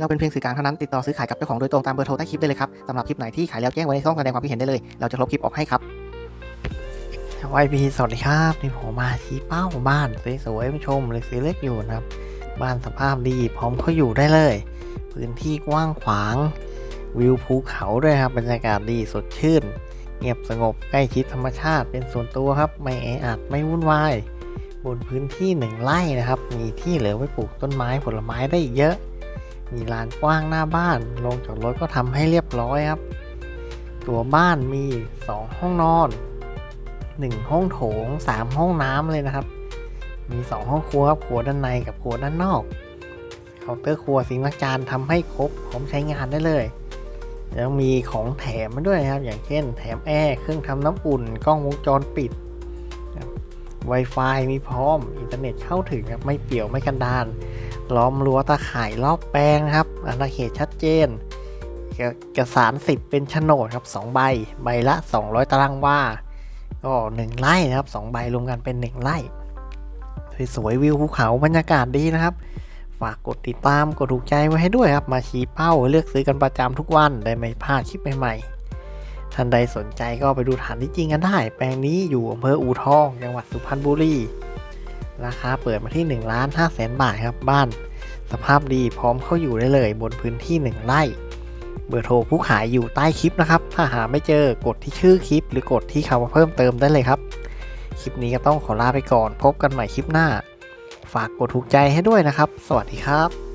เราเป็นเพียงสื่อกลางเท่านั้นติดต่อซื้อขายกับเจ้าของโดยตรงตามเบอร์โทรใต้คลิปได้เลยครับสำหรับคลิปไหนที่ขายแล้วแจ้งไว้ในช่องแสดงความคิดเห็นได้เลย เราจะลบคลิปออกให้ครับวายพีสวัสดีครับนี่ผมมาชี้เป้าบ้านสวยๆผู้ชมเลยซื้อเล็กอยู่นะครับ บ้านสภาพดีพร้อมเข้าอยู่ได้เลย พื้นที่กว้างขวาง วิวภูเขาด้วยครับบรรยากาศดีสดชื่น เงียบสงบใกล้ชิดธรรมชาติเป็นส่วนตัวครับ ไม่แออัดไม่วุ่นวายบนพื้นที่หนึ่งไร่นะครับ มีที่เหลือไว้ปลูกต้นไม้ผลไม้ได้อีกเยอะ มีลานกว้างหน้าบ้าน ลงจากรถก็ทำให้เรียบร้อยครับ ตัวบ้านมี 2 ห้องนอน 1 ห้องโถง 3 ห้องน้ำเลยนะครับ มี 2 ห้องครัวครับครัวด้านในกับครัวด้านนอกเคาน์เตอร์ครัวสิงค์ล้างจานทำให้ครบพร้อมใช้งานได้เลยแล้วมีของแถมมาด้วยนะครับ อย่างเช่น แถมแอร์เครื่องทำน้ำอุ่นกล้องวงจรปิด Wi-Fi มีพร้อม อินเทอร์เน็ตเข้าถึงครับ ไม่เปี่ยวไม่กันดาน ล้อมรั้วตาข่ายรอบแปลงนะครับอาณาเขตชัดเจนเอกเอกสารสิทธิ์เป็นโฉนดครับ2ใบ ใบละ 200 ตารางวา ก็ 1 ไร่นะครับ 2 ใบรวมกันเป็น 1 ไร่ สวยๆวิวภูเขาบรรยากาศดีนะครับ ฝากกดติดตาม กดถูกใจไว้ให้ด้วยครับ มาชี้เป้าเลือกซื้อกันประจำทุกวัน ได้ไม่พลาดคลิปใหม่ๆ ท่านใดสนใจก็ไปดูฐานที่จริงกันได้ แปลงนี้อยู่อำเภออูทอง จังหวัดสุพรรณบุรี ราคาเปิดมาที่1ล้าน5แสนบาทครับบ้าน สภาพดีพร้อมเข้าอยู่ได้เลย บนพื้นที่ 1 ไร่ เบอร์โทรผู้ขายอยู่ใต้คลิปนะครับ ถ้าหาไม่เจอกดที่ชื่อคลิป หรือกดที่คำว่าเพิ่มเติมได้เลยครับ คลิปนี้ก็ต้องขอลาไปก่อน พบกันใหม่คลิปหน้า ฝากกดถูกใจให้ด้วยนะครับ สวัสดีครับ